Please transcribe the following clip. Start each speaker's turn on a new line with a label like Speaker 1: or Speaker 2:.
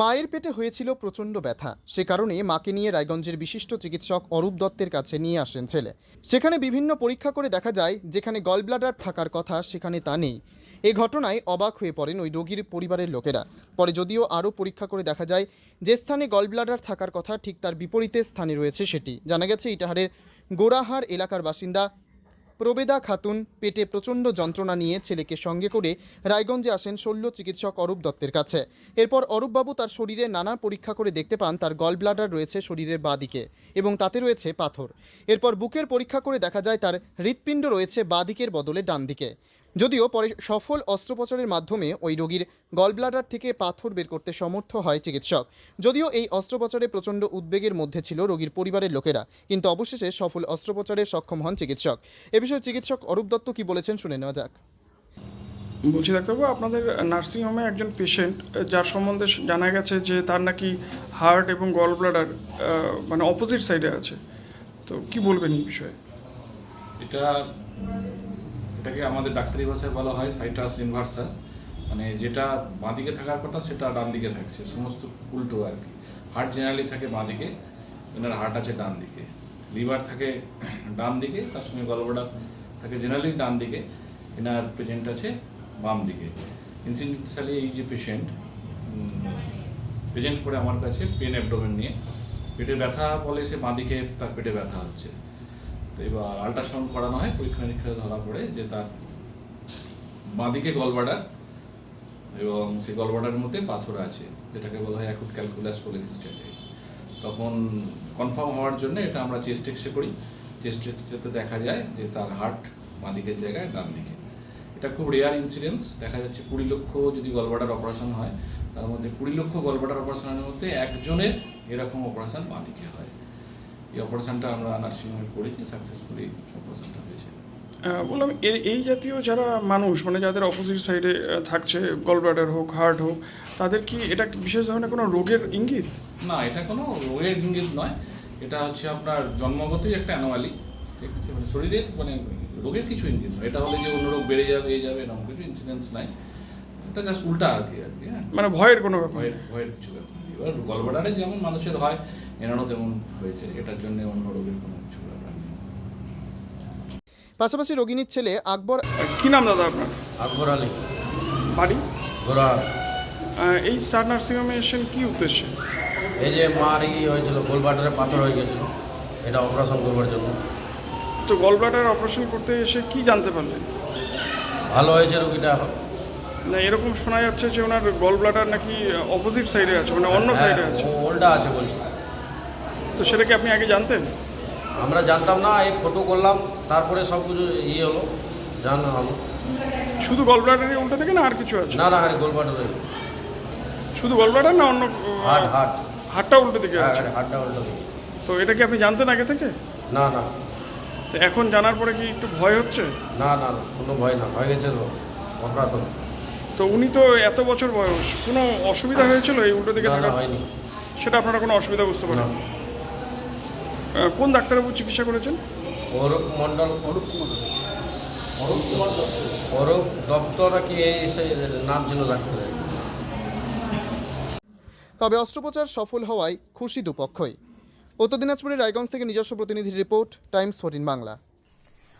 Speaker 1: মায়ের পেটে হয়েছিল প্রচণ্ড ব্যথা। সে কারণে মাকে নিয়ে রায়গঞ্জের বিশিষ্ট চিকিৎসক অরূপ দত্তের কাছে নিয়ে আসেন ছেলে। সেখানে বিভিন্ন পরীক্ষা করে দেখা যায়, যেখানে গলব্লাডার থাকার কথা সেখানে তা নেই। এ ঘটনায় অবাক হয়ে পড়েন ওই রোগীর পরিবারের লোকেরা। পরে যদিও আরও পরীক্ষা করে দেখা যায়, যে স্থানে গলব্লাডার থাকার কথা ঠিক তার বিপরীতে স্থানে রয়েছে সেটি। জানা গেছে, ইটাহারের গোড়াহার এলাকার বাসিন্দা প্রবেদা খাতুন পেটে প্রচণ্ড যন্ত্রণা নিয়ে ছেলেকে সঙ্গে করে রায়গঞ্জে আসেন শল্য চিকিৎসক অরূপ দত্তের কাছে। এরপর অরূপবাবু তার শরীরে নানা পরীক্ষা করে দেখতে পান তার গল ব্লাডার রয়েছে শরীরের বাঁ দিকে এবং তাতে রয়েছে পাথর। এরপর বুকের পরীক্ষা করে দেখা যায় তার হৃৎপিণ্ড রয়েছে বাঁ দিকের বদলে ডান দিকে যদিও পরে সফল অস্ত্রোপচারের মাধ্যমে ওই রোগীর গল ব্লাডার থেকে পাথর বের করতে সমর্থ হয় চিকিৎসক। যদিও এই অস্ত্রোপচারে প্রচণ্ড উদ্বেগের মধ্যে ছিল রোগীর পরিবারের লোকেরা কিন্তু অবশেষে সফল অস্ত্রোপচারে সক্ষম হন চিকিৎসক। এ বিষয়ে চিকিৎসক অরূপ দত্ত কি বলেছেন শুনে নেওয়া যাক।
Speaker 2: বলছি ডাক্তারবাবু আপনাদের নার্সিংহোমে একজন পেশেন্ট যার সম্বন্ধে জানা গেছে যে তার নাকি হার্ট এবং গল ব্লাডার মানে অপোজিট সাইডে আছে। তো কি বলবেন এই বিষয়ে?
Speaker 3: এটা এটাকে আমাদের ডাক্তারি ভাষায় বলা হয় সাইটাস ইনভার্সাস মানে যেটা বাঁদিকে থাকার কথা, সেটা ডান দিকে থাকছে। সমস্ত উল্টো আর কি। হার্ট জেনারেলি থাকে বাঁদিকে এনার হার্ট আছে ডান দিকে। লিভার থাকে ডান দিকে, তার সঙ্গে গলব্লাডার থাকে জেনারেলি ডান দিকে। এনার পেশেন্ট আছে বাম দিকে। ইনসিডেন্টালি এই যে পেশেন্ট প্রেজেন্ট করে আমার কাছে পেন অ্যাবডোমেন নিয়ে। পেটে ব্যথা বলে সে বাঁদিকে তার পেটে ব্যথা হচ্ছে। তো এবার আল্ট্রাসাউন্ড করানো হয়, পরীক্ষা নিরীক্ষা ধরা পড়ে যে তার বাঁদিকে গলবাডার এবং সেই গলবাডারের মধ্যে পাথর আছে। যেটাকে বলা হয় অ্যাকুট ক্যালকুলাস পলিসিস্টাইটিস তখন কনফার্ম হওয়ার জন্য এটা আমরা চেস্ট এক্সরে করি। চেস্ট এক্সরেতে দেখা যায় যে তার হার্ট বাঁদিকের জায়গায় ডান দিকে। এটা খুব রেয়ার ইনসিডেন্স দেখা যাচ্ছে কুড়ি লক্ষ যদি গলবাডার অপারেশন হয়, তার মধ্যে কুড়ি লক্ষ গলবাডার অপারেশনের মধ্যে একজনের এরকম অপারেশন বাঁদিকে হয়। এই অপারেশনটা আমরা নার্সিংহোমে করেছি সাকসেসফুলি অপারেশনটা হয়েছে।
Speaker 2: বললাম এর এই জাতীয় যারা মানুষ মানে যাদের অপোজিট সাইডে থাকছে গল ব্লাডার হোক হার্ট হোক তাদের কি এটা বিশেষ ধরনের কোনো রোগের ইঙ্গিত?
Speaker 3: না এটা কোনো রোগের ইঙ্গিত নয়। এটা হচ্ছে আপনার জন্মগতই একটা অ্যানোমালি ঠিক আছে? মানে শরীরের মানে রোগের কিছু ইঙ্গিত নয়। এটা হলে যে অন্য রোগ বেড়ে যাবে এই যাবে এরকম কিছু ইনসিডেন্স নাই। এটা জাস্ট উল্টা আর কি আর কি হ্যাঁ।
Speaker 2: মানে ভয়ের কোনো ব্যাপার
Speaker 3: ভয়ের ভয়ের কিছু ব্যাপার। এবার গলবাডারে যেমন মানুষের হয় এনারও তেমন হয়েছে। এটার জন্য অন্য রোগের কোনো কিছু ব্যাপার নেই।
Speaker 1: পাশাপাশি রোগিনীর ছেলে আকবর
Speaker 2: কি নাম দাদা আপনার?
Speaker 4: আকবর আলী।
Speaker 2: বাড়ি?
Speaker 4: ঘোড়া
Speaker 2: আহ, এই স্টার নার্সিংহোমে এসেছেন কি উদ্দেশ্যে?
Speaker 4: এই যে মার ই হয়েছিল গোলবাটারে পাথর হয়ে গেছিল। এটা অপারেশন করবার জন্য।
Speaker 2: তো গল অপারেশন করতে এসে কি জানতে পারলেন?
Speaker 4: ভালো হয়েছে রুগীটা
Speaker 2: না এরকম শোনা যাচ্ছে যে ওনার গল ব্লাডার নাকি অপোজিট সাইডে আছে মানে অন্য সাইডে
Speaker 4: হ্যাঁ,
Speaker 2: আছে।
Speaker 4: ও- ওল্টা আছে বলছি।
Speaker 2: তো সেটা কি আপনি আগে জানতেন?
Speaker 4: আমরা জানতাম না এই ফটো করলাম তারপরে সব কিছু ইয়ে হলো জানলাম
Speaker 2: শুধু গল ব্লাডারই উল্টো থেকে না আর কিছু আছে?
Speaker 4: না না আরে গোলবাটারে
Speaker 2: শুধু গল ব্লাডার না অন্য
Speaker 4: হার্ট হার্ট
Speaker 2: হাটটা উল্টো দিকে
Speaker 4: হ্যাঁ
Speaker 2: আছে
Speaker 4: হার্টটা উল্টো দিকে।
Speaker 2: তো এটা কি আপনি জানতেন আগে থেকে?
Speaker 4: না না।
Speaker 2: তো এখন জানার পরে কি একটু ভয় হচ্ছে?
Speaker 4: না না না, কোনো ভয় না হয়ে গেছে তো অপারেশন।
Speaker 2: তো উনি তো এত বছর বয়স কোনো অসুবিধা হয়েছিল এই উল্টো দিকে থাকা
Speaker 4: হয়নি।
Speaker 2: সেটা আপনারা কোনো অসুবিধা বুঝতে পারেন?
Speaker 4: না।
Speaker 2: কোন ডাক্তারবাবু চিকিৎসা করেছেন?
Speaker 4: অরূপ মণ্ডল। অরূপ কুমার অরূপ দপ্তর কি এই নাম ছিল ডাক্তারের।
Speaker 1: তবে অস্ত্রোপচার সফল হওয়ায় খুশি দুপক্ষই। উত্তর দিনাজপুরের রায়গঞ্জ থেকে নিজস্ব প্রতিনিধির রিপোর্ট টাইমস ফোর্টিন বাংলা।